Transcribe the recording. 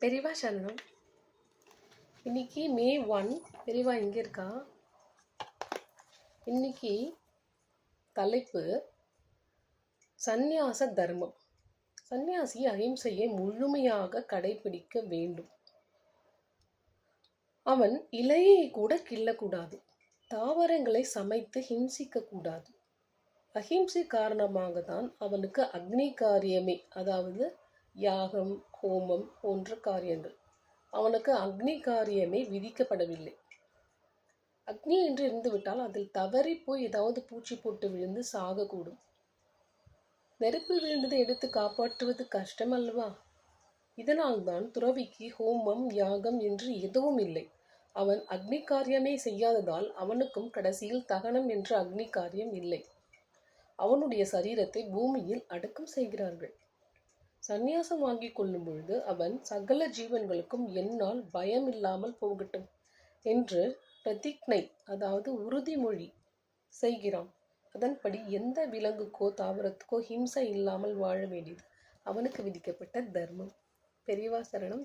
பெரியவா சரணம் இன்னைக்கு மே ஒன். பெரியவா இங்கே இருக்கா? இன்னைக்கு தலைப்பு சந்நியாச தர்மம். சந்நியாசி அகிம்சையை முழுமையாக கடைபிடிக்க வேண்டும். அவன் இலையை கூட கிள்ளக்கூடாது. தாவரங்களை சமைத்து ஹிம்சிக்க கூடாது. அஹிம்சை காரணமாக தான் அவனுக்கு அக்னி காரியமே அதாவது யாகம் ஹோமம் போன்ற காரியங்கள். அவனுக்கு அக்னி காரியமே விதிக்கப்படவில்லை. அக்னி என்று இருந்துவிட்டால் அதில் தவறி போய் ஏதாவது பூச்சி போட்டு விழுந்து சாகக்கூடும். நெருப்பில் விழுந்ததை எடுத்து காப்பாற்றுவது கஷ்டம் அல்லவா? இதனால்தான் துறவிக்கு ஹோமம் யாகம் என்று எதுவும் இல்லை. அவன் அக்னி காரியமே செய்யாததால் அவனுக்கும் கடைசியில் தகனம் என்ற அக்னி காரியம் இல்லை. அவனுடைய சரீரத்தை பூமியில் அடக்கம் செய்கிறார்கள். சந்நியாசம் வாங்கி கொள்ளும் பொழுது அவன் சகல ஜீவன்களுக்கும் என்னால் பயம் இல்லாமல் போகட்டும் என்று பிரதிக்னை அதாவது உறுதிமொழி செய்கிறான். அதன்படி எந்த விலங்குக்கோ தாவரத்துக்கோ ஹிம்சை இல்லாமல் வாழ வேண்டியது அவனுக்கு விதிக்கப்பட்ட தர்மம். பெரியவா சரணம்